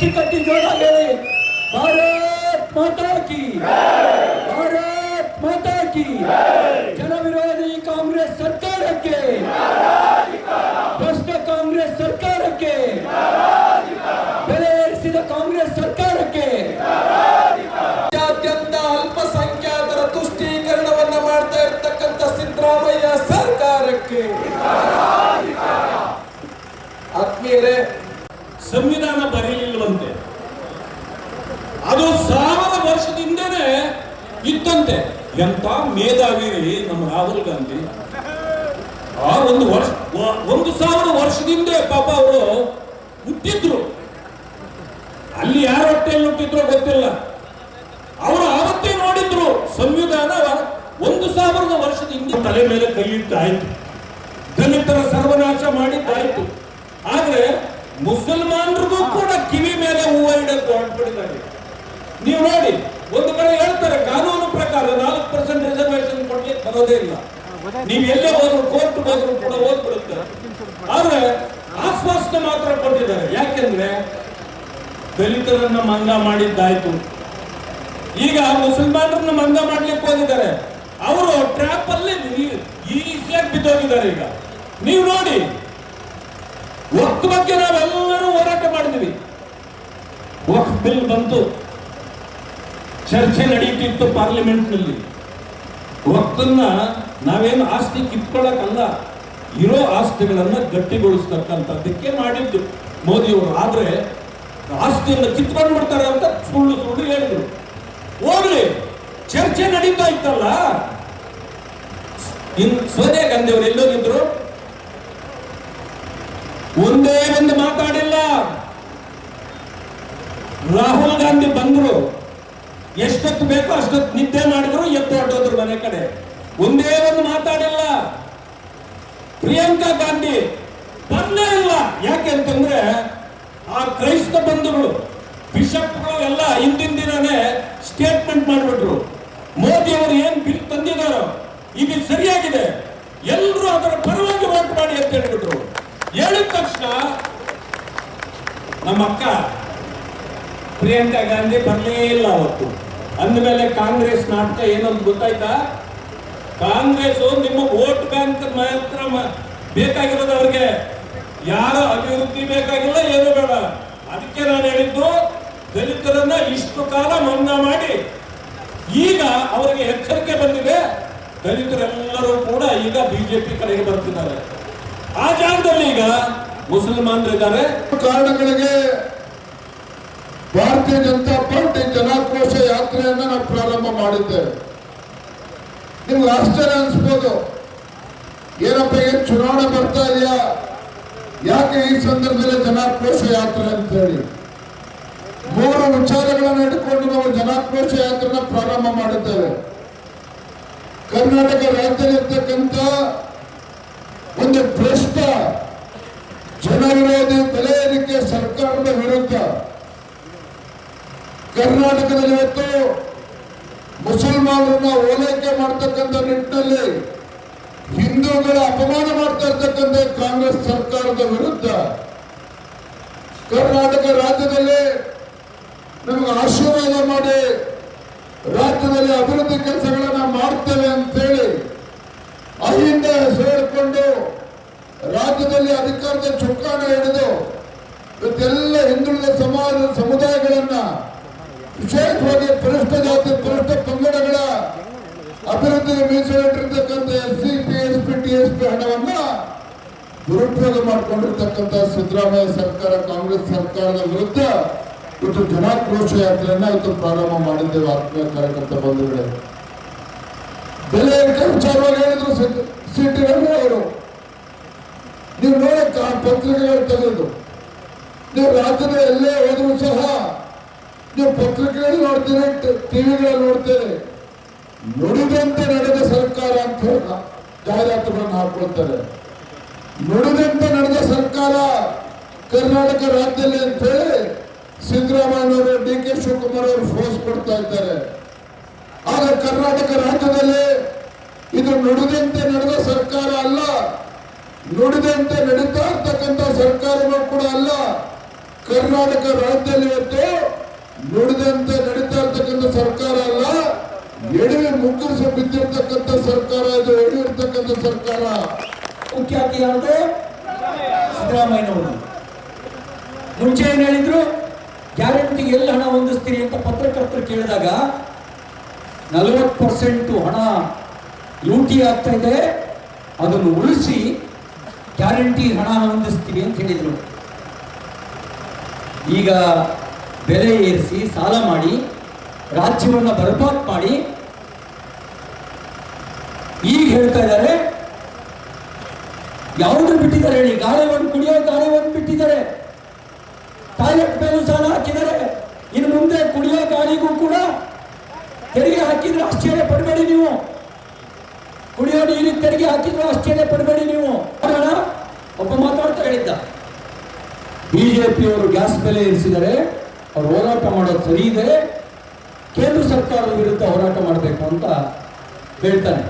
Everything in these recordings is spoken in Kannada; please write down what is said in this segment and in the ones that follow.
ದಸ್ತಿ ಕಟ್ಟಿ ಜೋರಾಗಿ ಹೇಳಿ ಭಾರತ್ भारत माता की ಮಾತಾ ಕಿ. ಜನ ವಿರೋಧಿ ಕಾಂಗ್ರೆಸ್ ಸರ್ಕಾರಕ್ಕೆ. ಭ್ರಷ್ಟ ಕಾಂಗ್ರೆಸ್ ಸರ್ಕಾರಕ್ಕೆ. ಬೆಲೆ ಕಾಂಗ್ರೆಸ್ ಸರ್ಕಾರಕ್ಕೆ. ಅಲ್ಪಸಂಖ್ಯಾತರ ತುಷ್ಟೀಕರಣವನ್ನ ಮಾಡ್ತಾ ಇರ್ತಕ್ಕಂಥ ಸಿದ್ದರಾಮಯ್ಯ ಸರ್ಕಾರಕ್ಕೆ. ಆತ್ಮೀಯರೇ ಬರೀಲಿಲ್ವಂತೆ ಅದು ಸಾವಿರ ವರ್ಷದಿಂದನೇ ಇತ್ತಂತೆ. ಎಂತ ಮೇಧಾವಿರಿ ನಮ್ಮ ರಾಹುಲ್ ಗಾಂಧಿ. ಆ ಒಂದು ವರ್ಷ ಒಂದು ಸಾವಿರ ವರ್ಷದಿಂದ ಪಾಪ ಅವರು ಹುಟ್ಟಿದ್ರು. ಅಲ್ಲಿ ಯಾರ ಹೊಟ್ಟೆಯಲ್ಲಿ ಹುಟ್ಟಿದ್ರೋ ಗೊತ್ತಿಲ್ಲ. ಅವರು ಆವತ್ತೇ ನೋಡಿದ್ರು ಸಂವಿಧಾನ ಒಂದು ಸಾವಿರದ ವರ್ಷದಿಂದ. ತಲೆ ಮೇಲೆ ಕೈ ದಲಿತರ ಸರ್ವನಾಶ ಮಾಡಿದ್ದಾಯ್ತು. ಆದ್ರೆ ಮುಸಲ್ಮಾನರಿಗೂ ಕೂಡ ಕಿವಿ ಮೇಲೆ ಹೂವ ಇಡಕ್ಕೆ ಹೊರಟ್ಬಿಟ್ಟಿದ್ದಾರೆ ನೀವು ನೋಡಿ, ಒಂದು ಕಡೆ ಹೇಳ್ತಾರೆ, ಕಾನೂನು ಪ್ರಕಾರ ನಾಲ್ಕು ಪರ್ಸೆಂಟ್ ರಿಸರ್ವೇಶನ್ ಕೊಡ್ಲಿಕ್ಕೆ ಬರೋದೇ ಇಲ್ಲ. ನೀವು ಎಲ್ಲೇ ಹೋದ್ರು ಕೋರ್ಟ್ ಹೋದ್ರು ಕೂಡ ಓದ್ಬಿಡುತ್ತೆ. ಆದ್ರೆ ಆಶ್ವಾಸನೆ ಮಾತ್ರ ಕೊಟ್ಟಿದ್ದಾರೆ. ಯಾಕೆಂದ್ರೆ ದಲಿತರನ್ನ ಮಂಗ ಮಾಡಿದ್ದಾಯ್ತು. ಈಗ ಮುಸಲ್ಮಾನರನ್ನ ಮಂಗ ಮಾಡ್ಲಿಕ್ಕೆ ಹೋಗಿದ್ದಾರೆ. ಅವರು ಟ್ರ್ಯಾಪ್ ಅಲ್ಲಿ ಈಸಿಯಾಗಿ ಬಿದ್ದೋಗಿದ್ದಾರೆ ಈಗ. ನೀವು ನೋಡಿ ವಕ್ತ್ ಬಗ್ಗೆ ನಾವೆಲ್ಲರೂ ಹೋರಾಟ ಮಾಡಿದ್ವಿ. ವಕ್ತ್ ಬಿಲ್ ಬಂತು. ಚರ್ಚೆ ನಡೀತಿತ್ತು ಪಾರ್ಲಿಮೆಂಟ್ನಲ್ಲಿ ವಕ್ತನ್ನ ನಾವೇನು ಆಸ್ತಿ ಕಿತ್ಕೊಳ್ಳಕ್ಕಲ್ಲ ಇರೋ ಆಸ್ತಿಗಳನ್ನ ಗಟ್ಟಿಗೊಳಿಸ್ತಕ್ಕಂಥದ್ದಕ್ಕೆ ಮಾಡಿದ್ದು ಮೋದಿಯವರು. ಆದ್ರೆ ಆಸ್ತಿಯನ್ನು ಕಿತ್ಕೊಂಡು ಬಿಡ್ತಾರೆ ಅಂತ ಸುಳ್ಳು ಸುಳ್ಳು ಹೇಳಿದ್ರು. ಹೋಗ್ಲಿ, ಚರ್ಚೆ ನಡೀತಾ ಇತ್ತಲ್ಲ? ಇನ್ ಸೋನಿಯಾ ಗಾಂಧಿ ಅವರು ಎಲ್ಲೋಗಿದ್ರು ಒಂದೇ ಒಂದು ಮಾತಾಡಿಲ್ಲ. ರಾಹುಲ್ ಗಾಂಧಿ ಬಂದ್ರು. ಎಷ್ಟೊತ್ತು ಬೇಕೋ ಅಷ್ಟೊತ್ತು ನಿದ್ದೆ ಮಾಡಿದ್ರು ಎತ್ತು ಹೊರಟೋದ್ರು ಮನೆ ಕಡೆ. ಒಂದೇ ಒಂದು ಮಾತಾಡಿಲ್ಲ. ಪ್ರಿಯಾಂಕಾ ಗಾಂಧಿ ಬರ್ಲೇ ಇಲ್ಲ. ಯಾಕೆ ಅಂತಂದ್ರೆ, ಆ ಕ್ರೈಸ್ತ ಬಂಧುಗಳು, ಬಿಷಪ್ಗಳು ಎಲ್ಲ ಹಿಂದಿನ ದಿನನೇ ಸ್ಟೇಟ್ಮೆಂಟ್ ಮಾಡಿಬಿಟ್ರು. ಮೋದಿ ಅವರು ಏನ್ ಬಿಲ್ ತಂದಿದಾರೋ ಇದು ಸರಿಯಾಗಿದೆ. ಎಲ್ಲರೂ ಅದರ ಪರವಾಗಿ ವೋಟ್ ಮಾಡಿ ಅಂತ ಹೇಳ್ಬಿಟ್ರು. ಹೇಳಿದ ತಕ್ಷಣ ನಮ್ಮ ಅಕ್ಕ ಪ್ರಿಯಾಂಕಾ ಗಾಂಧಿ ಬರಲೇ ಇಲ್ಲ ಅವತ್ತು. ಅಂದಮೇಲೆ ಕಾಂಗ್ರೆಸ್ ನಾಟಕ ಏನಂತ ಗೊತ್ತಾಯ್ತಾ? ಕಾಂಗ್ರೆಸ್ ನಿಮ್ಮ ವೋಟ್ ಬ್ಯಾಂಕ್ ಮಾತ್ರ ಬೇಕಾಗಿರೋದು ಅವ್ರಿಗೆ. ಯಾರ ಅಭಿವೃದ್ಧಿ ಬೇಕಾಗಿಲ್ಲ, ಏನು ಬೇಡ. ಅದಕ್ಕೆ ನಾನು ಹೇಳಿದ್ದು, ದಲಿತರನ್ನ ಇಷ್ಟು ಕಾಲ ಮನ್ನಾ ಮಾಡಿ, ಈಗ ಅವರಿಗೆ ಎಚ್ಚರಿಕೆ ಬಂದಿದೆ. ದಲಿತರೆಲ್ಲರೂ ಕೂಡ ಈಗ ಬಿಜೆಪಿ ಕಡೆಗೆ ಬರ್ತಿದ್ದಾರೆ. ಆ ಜಾಗದಲ್ಲಿ ಈಗ ಮುಸಲ್ಮಾನರಿದ್ದಾರೆ. ಕಾರಣಗಳಿಗೆ ಭಾರತೀಯ ಜನತಾ ಪಾರ್ಟಿ ಜನಾಕ್ರೋಶ ಯಾತ್ರೆಯನ್ನ ನಾವು ಪ್ರಾರಂಭ ಮಾಡಿದ್ದೇವೆ. ನಿಮ್ಗೆ ಆಶ್ಚರ್ಯ ಅನ್ಸ್ಬೋದು. ಏನಪ್ಪ, ಏನ್ ಚುನಾವಣೆ ಬರ್ತಾ ಇದೆಯಾ? ಯಾಕೆ ಈ ಸಂದರ್ಭದಲ್ಲಿ ಜನಾಕ್ರೋಶ ಯಾತ್ರೆ ಅಂತ ಹೇಳಿ ಮೂರು ವಿಚಾರಗಳನ್ನು ಇಟ್ಕೊಂಡು ನಾವು ಜನಾಕ್ರೋಶ ಯಾತ್ರೆನ ಪ್ರಾರಂಭ ಮಾಡಿದ್ದೇವೆ. ಕರ್ನಾಟಕ ರಾಜ್ಯದಲ್ಲಿರ್ತಕ್ಕಂಥ ಒಂದು ಭ್ರಷ್ಟ ಜನವಿರೋಧಿ ಬೆಲೆ ಏರಿಕೆ ಸರ್ಕಾರದ ವಿರುದ್ಧ ಕರ್ನಾಟಕದಲ್ಲಿ ಇವತ್ತು ಮುಸಲ್ಮಾನರನ್ನ ಓಲೈಕೆ ಮಾಡ್ತಕ್ಕಂಥ ನಿಟ್ಟಿನಲ್ಲಿ ಹಿಂದೂಗಳ ಅಪಮಾನ ಮಾಡ್ತಾ ಇರ್ತಕ್ಕಂಥ ಕಾಂಗ್ರೆಸ್ ಸರ್ಕಾರದ ವಿರುದ್ಧ ಕರ್ನಾಟಕ ರಾಜ್ಯದಲ್ಲಿ ನಮಗೆ ಆಶೀರ್ವಾದ ಮಾಡಿ ರಾಜ್ಯದಲ್ಲಿ ಅಭಿವೃದ್ಧಿ ಕೆಲಸಗಳನ್ನ ಮಾಡ್ತೇವೆ ಅಂತೇಳಿ ಅಹಿಂದ ಹೇಳಿಕೊಂಡು ರಾಜ್ಯದಲ್ಲಿ ಅಧಿಕಾರದ ಚುಕ್ಕಾಣ ಹಿಡಿದು ಇವತ್ತೆಲ್ಲ ಹಿಂದುಳಿದ ಸಮಾಜ ಸಮುದಾಯಗಳನ್ನ ವಿಶೇಷವಾಗಿ ಪರಿಷ್ಠ ಜಾತಿ, ಪರಿಷ್ಠ ಪಂಗಡಗಳ ಅಭಿವೃದ್ಧಿಗೆ ಮೀಸಲಿಟ್ಟಿರ್ತಕ್ಕಂಥ S C, P, S P, T, S P ಹಣವನ್ನ ದುರುಪಯೋಗ ಮಾಡಿಕೊಂಡಿರ್ತಕ್ಕಂಥ ಸಿದ್ದರಾಮಯ್ಯ ಸರ್ಕಾರ, ಕಾಂಗ್ರೆಸ್ ಸರ್ಕಾರದ ವಿರುದ್ಧ ಇವತ್ತು ಜನಾಕ್ರೋಶ ಯಾತ್ರೆಯನ್ನ ಇವತ್ತು ಪ್ರಾರಂಭ ಮಾಡಿದ್ದೇವೆ ಆತ್ಮೀಯ ಕಾರ್ಯಕರ್ತ ಬಂಧುಗಳೇ. ಬೆಲೆ ಏರಿಕೆ ವಿಚಾರವಾಗಿ ಹೇಳಿದ್ರು ಸಿ- ಸಿ ಟಿ ರವಿ ಅವರು ನೀವು ಆ ಪತ್ರಿಕೆಗಳು ತೆಗೆದು. ನೀವು ರಾಜ್ಯದ ಎಲ್ಲೇ ಹೋದರೂ ಸಹ ನೀವು ಪತ್ರಿಕೆಗಳು ನೋಡ್ತೀರಿ ಟಿವಿಗಳಲ್ಲಿ ನೋಡ್ತೀರಿ ನುಡಿದಂತೆ ನಡೆದ ಸರ್ಕಾರ ಅಂತ ಹೇಳಿ ಜಾಹೀರಾತುಗಳನ್ನು ಹಾಕೊಳ್ತಾರೆ. ನುಡಿದಂತೆ ನಡೆದ ಸರ್ಕಾರ ಕರ್ನಾಟಕ ರಾಜ್ಯದಲ್ಲಿ ಅಂತ ಹೇಳಿ ಸಿದ್ದರಾಮಯ್ಯನವರು ಡಿ ಕೆ ಶಿವಕುಮಾರ್ ಅವರು ಫೋರ್ಸ್ ಕೊಡ್ತಾ ಇದ್ದಾರೆ. ಆಗ ಕರ್ನಾಟಕ ರಾಜ್ಯದಲ್ಲಿ ಇದು ನುಡಿದಂತೆ ನಡೆದ ಸರ್ಕಾರ ಅಲ್ಲ, ನುಡಿದಂತೆ ನಡೀತಾ ಇರ್ತಕ್ಕಂಥ ಸರ್ಕಾರಗಳು ಕೂಡ ಅಲ್ಲ. ಕರ್ನಾಟಕ ರಾಜ್ಯದಲ್ಲಿ ಇವತ್ತು ನುಡಿದಂತೆ ನಡೀತಾ ಇರ್ತಕ್ಕಂಥ ಸರ್ಕಾರ ಅಲ್ಲ, ಎಡವಿ ಮುಗ್ಗರಿಸಿ ಬಿದ್ದಿರ್ತಕ್ಕಂಥ ಸರ್ಕಾರ ಇದು ಎಡವಿರ್ತಕ್ಕಂಥ ಸರ್ಕಾರ. ಮುಖ್ಯಾತಿ ಯಾವುದು ಸಿದ್ದರಾಮಯ್ಯನವರು. ಮುಂಚೆ ಏನ್ ಹೇಳಿದ್ರು? ಗ್ಯಾರಂಟಿಗೆ ಎಲ್ಲಿ ಹಣ ಹೊಂದಿಸ್ತೀರಿ ಅಂತ ಪತ್ರಕರ್ತರು ಕೇಳಿದಾಗ ನಲವತ್ತು ಪರ್ಸೆಂಟ್ ಹಣ ಲೂಟಿ ಆಗ್ತಾ ಇದೆ. ಅದನ್ನು ಉಳಿಸಿ ಗ್ಯಾರಂಟಿ ಹಣ ಹೊಂದಿಸ್ತೀವಿ ಅಂತ ಹೇಳಿದರು. ಈಗ ಬೆಲೆ ಏರಿಸಿ ಸಾಲ ಮಾಡಿ, ರಾಜ್ಯವನ್ನು ಬರ್ಬಾದ್ ಮಾಡಿ. ಈಗ ಹೇಳ್ತಾ ಇದ್ದಾರೆ, ಯಾವುದು ಬಿಟ್ಟಿದ್ದಾರೆ ಹೇಳಿ? ಗಾಳಿ ಒಂದು ಕುಡಿಯೋ ಗಾಳಿ ಒಂದು ಬಿಟ್ಟಿದ್ದಾರೆ. ಟಾಯ್ಲೆಟ್ ಮೇಲೂ ಸಾಲ ಹಾಕಿದ್ದಾರೆ. ಇನ್ನು ಮುಂದೆ ಕುಡಿಯೋ ಗಾಳಿಗೂ ಕೂಡ ತೆರಿಗೆ ಹಾಕಿದ್ರೆ ಆಶ್ಚರ್ಯ ಪಡಬೇಡಿ ನೀವು. ಕುಡಿಯೋ ನೀರಿಗೆ ತೆರಿಗೆ ಹಾಕಿದ್ರೆ ಆಶ್ಚರ್ಯ ಪಡಬೇಡಿ ನೀವು. ಒಬ್ಬ ಮಾತಾಡ್ತಾ ಹೇಳಿದ್ದ. ಬಿಜೆಪಿಯವರು ಗ್ಯಾಸ್ ಬೆಲೆ ಇರಿಸಿದರೆ ಅವ್ರು ಹೋರಾಟ ಮಾಡೋದು ಸರಿ ಇದೆ, ಕೇಂದ್ರ ಸರ್ಕಾರದ ವಿರುದ್ಧ ಹೋರಾಟ ಮಾಡಬೇಕು ಅಂತ ಹೇಳ್ತಾನೆ.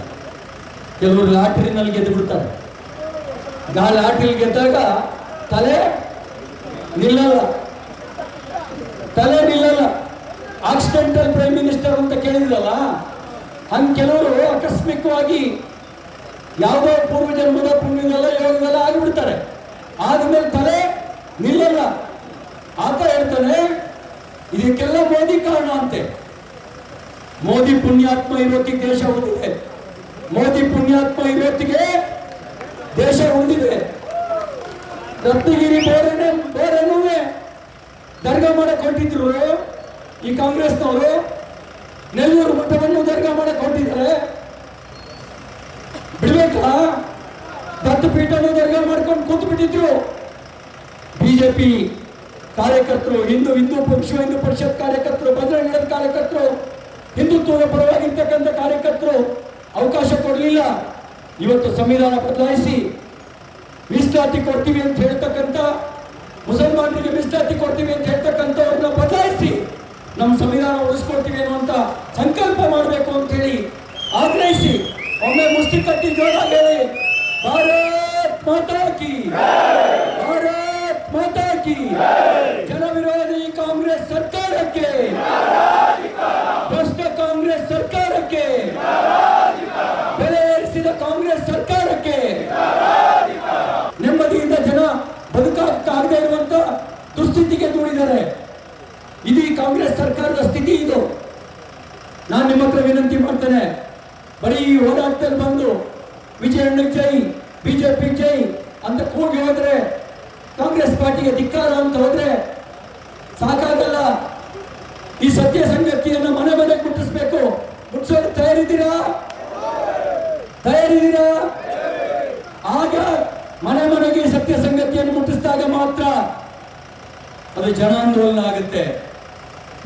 ಕೆಲವರು ಲಾಟ್ರಿನಲ್ಲಿ ಗೆದ್ದು ಬಿಡ್ತಾರೆ. ನಾ ಲಾಟರಿ ಗೆದ್ದಾಗ ತಲೆ ನಿಲ್ಲಲ್ಲ. ತಲೆ ನಿಲ್ಲಲ್ಲ. ಆಕ್ಸಿಡೆಂಟಲ್ ಪ್ರೈಮ್ ಮಿನಿಸ್ಟರ್ ಅಂತ ಕೇಳಿದ್ರಲ್ಲ, ಹಂಗೆ ಕೆಲವರು ಆಕಸ್ಮಿಕವಾಗಿ ಯಾವುದೋ ಪೂರ್ವ ಜನ್ಮದ ಪುಣ್ಯದಲ್ಲ ಯೋಗದಲ್ಲ ಆಗಿಬಿಡ್ತಾರೆ. ಆದಮೇಲೆ ತಲೆ ನಿಲ್ಲಲ್ಲ. ಆತ ಹೇಳ್ತಾನೆ, ಇದಕ್ಕೆಲ್ಲ ಮೋದಿ ಕಾರಣ ಅಂತೆ. ಮೋದಿ ಪುಣ್ಯಾತ್ಮ ಇರೋತ್ತಿಗೆ ದೇಶ ಉಳಿದಿದೆ. ಮೋದಿ ಪುಣ್ಯಾತ್ಮ ಇರೋತ್ತಿಗೆ ದೇಶ ಉಳಿದಿದೆ. ರತ್ನಗಿರಿ ಬೇರೆ ಬೋರನೂ ದರ್ಗಾ ಮಾಡ ಕೊಟ್ಟಿದ್ರು. ಈ ಕಾಂಗ್ರೆಸ್ನವರು ನೆಲ್ಲೂರು ಮಠವನ್ನು ದರ್ಗಾ ಮಾಡ ಕೊಟ್ಟಿದ್ದಾರೆ. ಬಿಡ್ಬೇಕಾ? ದತ್ತಪೀಠನು ದರ್ಗಾ ಮಾಡ್ಕೊಂಡು ಕೂತು ಬಿಟ್ಟಿದ್ರು ಬಿಜೆಪಿ ಕಾರ್ಯಕರ್ತರು, ಹಿಂದೂ ಹಿಂದೂ ಪಕ್ಷ, ಹಿಂದೂ ಪರಿಷತ್ ಕಾರ್ಯಕರ್ತರು ಬಜರಂಗ ಕಾರ್ಯಕರ್ತರು, ಹಿಂದುತ್ವದ ಪರವಾಗಿರ್ತಕ್ಕಂಥ ಕಾರ್ಯಕರ್ತರು ಅವಕಾಶ ಕೊಡಲಿಲ್ಲ. ಇವತ್ತು ಸಂವಿಧಾನ ಬದಲಾಯಿಸಿ ಮೀಸಲಾತಿ ಕೊಡ್ತೀವಿ ಅಂತ ಹೇಳ್ತಕ್ಕಂಥ, ಮುಸಲ್ಮಾನರಿಗೆ ಮೀಸಲಾತಿ ಕೊಡ್ತೀವಿ ಅಂತ ಹೇಳ್ತಕ್ಕಂಥವ್ರನ್ನ ಬದಲಾಯಿಸಿ ನಮ್ಮ ಸಂವಿಧಾನ ಉಳಿಸ್ಕೊಡ್ತೀವಿ ಅನ್ನುವಂಥ ಸಂಕಲ್ಪ ಮಾಡಬೇಕು ಅಂತ ಹೇಳಿ ಆಗ್ರಹಿಸಿ. ಒಮ್ಮೆ ಮುಷ್ಟಿ ಕಟ್ಟಿ ಜೋರಾಗಿ ಭಾರತ್ ಮಾತಾ ಕಿ. ಭಾರತ್ ಜನ ವಿರೋಧಿ ಕಾಂಗ್ರೆಸ್ ಸರ್ಕಾರಕ್ಕೆ ಭ್ರಷ್ಟ ಕಾಂಗ್ರೆಸ್ ಸರ್ಕಾರಕ್ಕೆ ಬೆಲೆ ಏರಿಸಿದ ಕಾಂಗ್ರೆಸ್ ಸರ್ಕಾರಕ್ಕೆ ನೆಮ್ಮದಿಯಿಂದ ಜನ ಬದುಕಾಗದೇ ಇರುವಂತ ದುಸ್ಥಿತಿಗೆ ದೂಡಿದ್ದಾರೆ ಇದೀ ಕಾಂಗ್ರೆಸ್ ಸರ್ಕಾರದ ಸ್ಥಿತಿ ಇದು. ನಾನು ನಿಮ್ಮ ಹತ್ರ ವಿನಂತಿ ಮಾಡ್ತೇನೆ. ಬರೀ ಹೋರಾಟದಲ್ಲಿ ಬಂದು ವಿಜಯಣ್ಣ ಜೈ, ಬಿಜೆಪಿ ಜೈ ಅಂತ ಕೂಗಿ ಹೋದ್ರೆ ಕಾಂಗ್ರೆಸ್ ಪಾರ್ಟಿಗೆ ಧಿಕ್ಕಾರ ಅಂತ ಹೋದ್ರೆ ಸಾಕಾಗಲ್ಲ. ಈ ಸತ್ಯ ಸಂಗತಿಯನ್ನು ಮನೆ ಮನೆಗೆ ಮುಟ್ಟಿಸ್ಬೇಕು ಮುಟ್ಟಿಸೋಕೆ ತಯಾರಿದ್ದೀರಾ? ತಯಾರಿದ್ದೀರಾ? ಆಗ ಮನೆ ಮನೆಗೆ ಸತ್ಯ ಸಂಗತಿಯನ್ನು ಮುಟ್ಟಿಸಿದಾಗ ಮಾತ್ರ ಅದು ಜನಾಂದೋಲನ ಆಗುತ್ತೆ.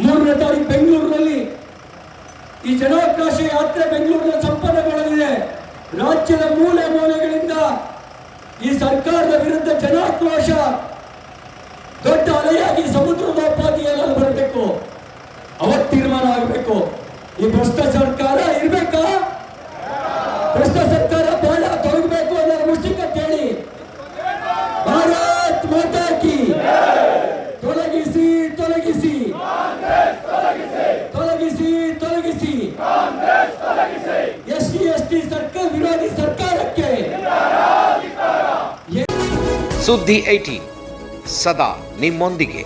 ಮೂರನೇ ತಾರೀಕು ಬೆಂಗಳೂರಿನಲ್ಲಿ ಈ ಜನಾವಕಾಶ ಯಾತ್ರೆ ಬೆಂಗಳೂರಿನ ಸಂಪನ್ನಗೊಳ್ಳಲಿದೆ ರಾಜ್ಯದ ಮೂಲೆ ಮೂಲೆಗಳಿಂದ ಈ ಸರ್ಕಾರದ ವಿರುದ್ಧ ಜನಾಕ್ರೋಶ ದೊಡ್ಡ ಅಲೆಯಾಗಿ ಸಮುದ್ರದೋಪಾದಿಯಲ್ಲಿ ಬರಬೇಕು ಅವತ್ತು ತೀರ್ಮಾನ ಆಗಬೇಕು. ಈ ಭ್ರಷ್ಟ ಸರ್ಕಾರ ಇರ್ಬೇಕಾ? ಭ್ರಷ್ಟ ಸರ್ಕಾರ ಬೇಡ ತೊಲಗಬೇಕು ಅನ್ನೋ ಮುಷ್ಟಿ ಹೇಳಿ ಭಾರತ್ ಮಾತಾ ಕಿ ತೊಲಗಿಸಿ ತೊಲಗಿಸಿ. ತೊಲಗಿಸಿ ತೊಲಗಿಸಿ. ಎಸ್ ಸಿ ಎಸ್ ಟಿ ಸರ್ಕಾರ ವಿರೋಧಿ ಸರ್ಕಾರಕ್ಕೆ. ಸುದ್ದಿ ಏಟಿ ಸದಾ. নিম্ন দিকে।